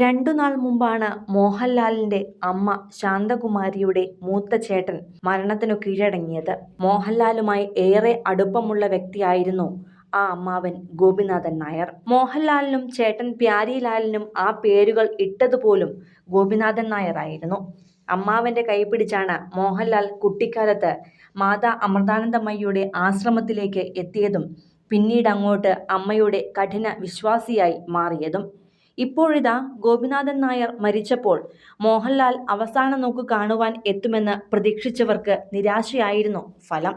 രണ്ടു നാൾ മുമ്പാണ് മോഹൻലാലിന്റെ അമ്മ ശാന്തകുമാരിയുടെ മൂത്ത ചേട്ടൻ മരണത്തിനു കീഴടങ്ങിയത്. മോഹൻലാലുമായി ഏറെ അടുപ്പമുള്ള വ്യക്തിയായിരുന്നു ആ അമ്മാവൻ ഗോപിനാഥൻ നായർ. മോഹൻലാലിനും ചേട്ടൻ പ്യാരിലാലിനും ആ പേരുകൾ ഇട്ടതുപോലും ഗോപിനാഥൻ നായർ ആയിരുന്നു അമ്മാവന്റെ കൈപിടിച്ചാണ് മോഹൻലാൽ കുട്ടിക്കാലത്ത് മാതാ അമൃതാനന്ദമയ്യയുടെ ആശ്രമത്തിലേക്ക് എത്തിയതും പിന്നീട് അങ്ങോട്ട് അമ്മയുടെ കഠിന വിശ്വാസിയായി മാറിയതും. ഇപ്പോഴിതാ ഗോപിനാഥൻ നായർ മരിച്ചപ്പോൾ മോഹൻലാൽ അവസാന നോക്ക് കാണുവാൻ എത്തുമെന്ന് പ്രതീക്ഷിച്ചവർക്ക് നിരാശയായിരുന്നു ഫലം.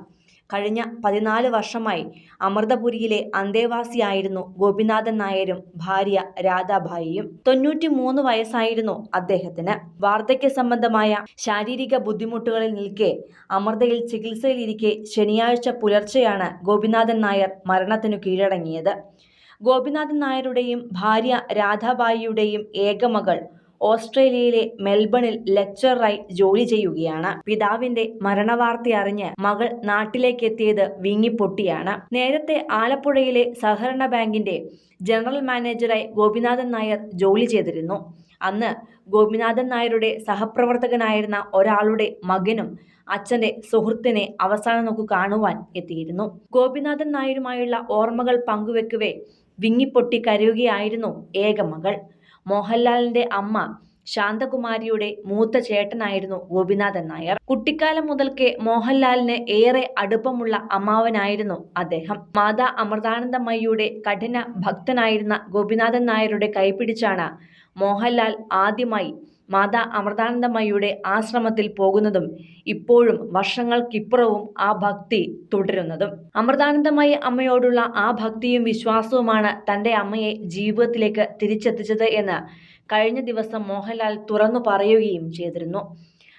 കഴിഞ്ഞ പതിനാല് വർഷമായി അമൃതപുരിയിലെ അന്തേവാസിയായിരുന്നു ഗോപിനാഥൻ നായരും ഭാര്യ രാധാഭായിയും. തൊണ്ണൂറ്റി മൂന്ന് വയസ്സായിരുന്നു അദ്ദേഹത്തിന്. വാർദ്ധക്യ സംബന്ധമായ ശാരീരിക ബുദ്ധിമുട്ടുകളിൽ നിൽക്കെ അമൃതയിൽ ചികിത്സയിലിരിക്കെ ശനിയാഴ്ച പുലർച്ചെയാണ് ഗോപിനാഥൻ നായർ മരണത്തിനു കീഴടങ്ങിയത്. ഗോപിനാഥൻ നായരുടെയും ഭാര്യ രാധാബായിയുടെയും ഏകമകൾ ഓസ്ട്രേലിയയിലെ മെൽബണിൽ ലെക്ചററായി ജോലി ചെയ്യുകയാണ്. പിതാവിന്റെ മരണവാർത്ത അറിഞ്ഞ് മകൾ നാട്ടിലേക്കെത്തിയത് വിങ്ങിപ്പൊട്ടിയാണ്. നേരത്തെ ആലപ്പുഴയിലെ സഹകരണ ബാങ്കിന്റെ ജനറൽ മാനേജറായി ഗോപിനാഥൻ നായർ ജോലി ചെയ്തിരുന്നു. അന്ന് ഗോപിനാഥൻ നായരുടെ സഹപ്രവർത്തകനായിരുന്ന ഒരാളുടെ മകനും അച്ഛന്റെ സുഹൃത്തിനെ അവസാനം നോക്കു കാണുവാൻ എത്തിയിരുന്നു. ഗോപിനാഥൻ നായരുമായുള്ള ഓർമ്മകൾ പങ്കുവെക്കവേ വിങ്ങിപ്പൊട്ടി കരയുകയായിരുന്നു ഏകമകൾ മോഹൻലാലിന്റെ അമ്മ ശാന്തകുമാരിയുടെ മൂത്ത ചേട്ടനായിരുന്നു ഗോപിനാഥൻ നായർ. കുട്ടിക്കാലം മുതൽക്കേ മോഹൻലാലിന് ഏറെ അടുപ്പമുള്ള അമ്മാവനായിരുന്നു അദ്ദേഹം. മാതാ അമൃതാനന്ദമയ്യയുടെ കഠിന ഭക്തനായിരുന്ന ഗോപിനാഥൻ നായരുടെ കൈപിടിച്ചാണ് മോഹൻലാൽ ആദ്യമായി മാതാ അമൃതാനന്ദമയ്യയുടെ ആശ്രമത്തിൽ പോകുന്നതും ഇപ്പോഴും വർഷങ്ങൾക്കിപ്പുറവും ആ ഭക്തി തുടരുന്നതും. അമൃതാനന്ദമയി അമ്മയോടുള്ള ആ ഭക്തിയും വിശ്വാസവുമാണ് തന്റെ അമ്മയെ ജീവിതത്തിലേക്ക് തിരിച്ചെത്തിച്ചത് എന്ന് കഴിഞ്ഞ ദിവസം മോഹൻലാൽ തുറന്നു പറയുകയും ചെയ്തിരുന്നു.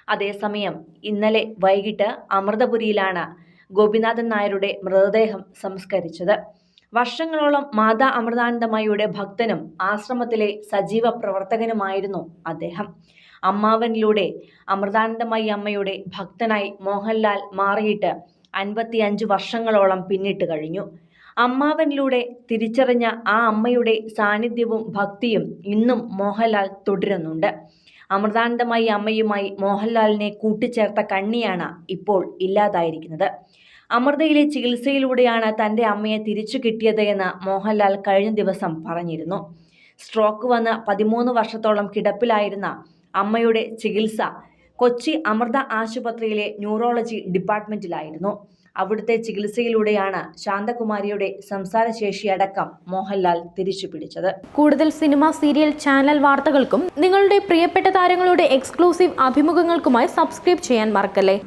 അതേസമയം ഇന്നലെ വൈകിട്ട് അമൃതപുരിയിലാണ് ഗോപിനാഥൻ നായരുടെ മൃതദേഹം സംസ്കരിച്ചത്. വർഷങ്ങളോളം മാതാ അമൃതാനന്ദമയുടെ ഭക്തനും ആശ്രമത്തിലെ സജീവ പ്രവർത്തകനുമായിരുന്നു അദ്ദേഹം. അമ്മാവനിലൂടെ അമൃതാനന്ദമയി അമ്മയുടെ ഭക്തനായി മോഹൻലാൽ മാറിയിട്ട് അൻപത്തിയഞ്ച് വർഷങ്ങളോളം പിന്നിട്ട് കഴിഞ്ഞു. അമ്മാവനിലൂടെ തിരിച്ചറിഞ്ഞ ആ അമ്മയുടെ സാന്നിധ്യവും ഭക്തിയും ഇന്നും മോഹൻലാൽ തുടരുന്നുണ്ട്. അമൃതാനന്ദമായി അമ്മയുമായി മോഹൻലാലിനെ കൂട്ടിച്ചേർത്ത കണ്ണിയാണ് ഇപ്പോൾ ഇല്ലാതായിരിക്കുന്നത്. അമൃതയിലെ ചികിത്സയിലൂടെയാണ് തന്റെ അമ്മയെ തിരിച്ചു കിട്ടിയത് എന്ന് മോഹൻലാൽ കഴിഞ്ഞ ദിവസം പറഞ്ഞിരുന്നു. സ്ട്രോക്ക് വന്ന് പതിമൂന്ന് വർഷത്തോളം കിടപ്പിലായിരുന്ന അമ്മയുടെ ചികിത്സ കൊച്ചി അമൃത ആശുപത്രിയിലെ ന്യൂറോളജി ഡിപ്പാർട്ട്മെന്റിലായിരുന്നു. അവിടുത്തെ ചികിത്സയിലൂടെയാണ് ശാന്തകുമാരിയുടെ സംസാരശേഷി അടക്കം മോഹൻലാൽ തിരിച്ചു പിടിച്ചത് കൂടുതൽ സിനിമ സീരിയൽ ചാനൽ വാർത്തകൾക്കും നിങ്ങളുടെ പ്രിയപ്പെട്ട താരങ്ങളുടെ എക്സ്ക്ലൂസീവ് അഭിമുഖങ്ങൾക്കുമായി സബ്സ്ക്രൈബ് ചെയ്യാൻ മറക്കല്ലേ?